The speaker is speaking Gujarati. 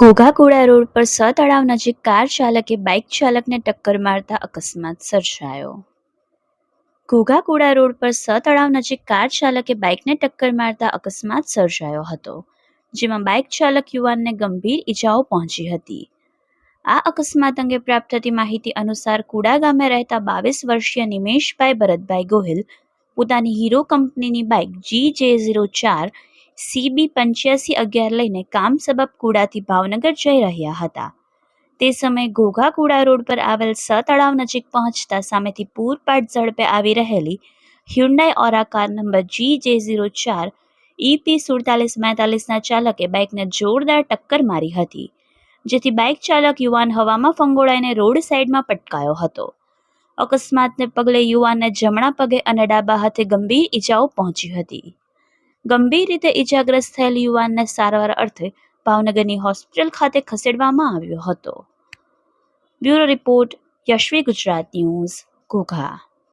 ઘોઘાકુડા રોડ પર સ તળાવ નજીક કાર ચાલકે બાઇક ચાલકને ટક્કર મારતા અકસ્માત સર્જાયો. ઘોઘાકુડા રોડ પર સ તળાવ નજીક કાર ચાલકે બાઇકને ટક્કર મારતા અકસ્માત સર્જાયો હતો, જેમાં બાઇક ચાલક યુવાનને ગંભીર ઈજાઓ પહોંચી હતી. આ અકસ્માત અંગે પ્રાપ્ત થતી માહિતી અનુસાર કુડા ગામે રહેતા બાવીસ વર્ષીય નિમેશભાઈ ભરતભાઈ ગોહિલ, પોતાની હીરો કંપનીની બાઇક જી જે ઝીરો ચાર સીબી પંચ્યાસી અગિયાર લઈને કામ સબબ કુડાથી ભાવનગર જઈ રહ્યા હતા. તે સમયે ઘોઘા કુડા રોડ પર આવેલ સ તળાવ નજીક પહોંચતા સામેથી પૂરપાટ ઝડપે આવી રહેલી Hyundai Aura car number G J zero ચાર ઈપી સુડતાલીસ બેતાલીસના ચાલકે બાઇકને જોરદાર ટક્કર મારી હતી, જેથી બાઇક ચાલક યુવાન હવામાં ફંગોળાઈને રોડ સાઇડમાં પટકાયો હતો. અકસ્માતને પગલે યુવાનને જમણા પગે અને ડાબા હાથે ગંભીર ઈજાઓ પહોંચી હતી. ગંભીર રીતે ઈજાગ્રસ્ત થયેલ યુવાનને સારવાર અર્થે ભાવનગરની હોસ્પિટલ ખાતે ખસેડવામાં આવ્યો હતો. Bureau report Yashvi Gujarat news, Ghogha.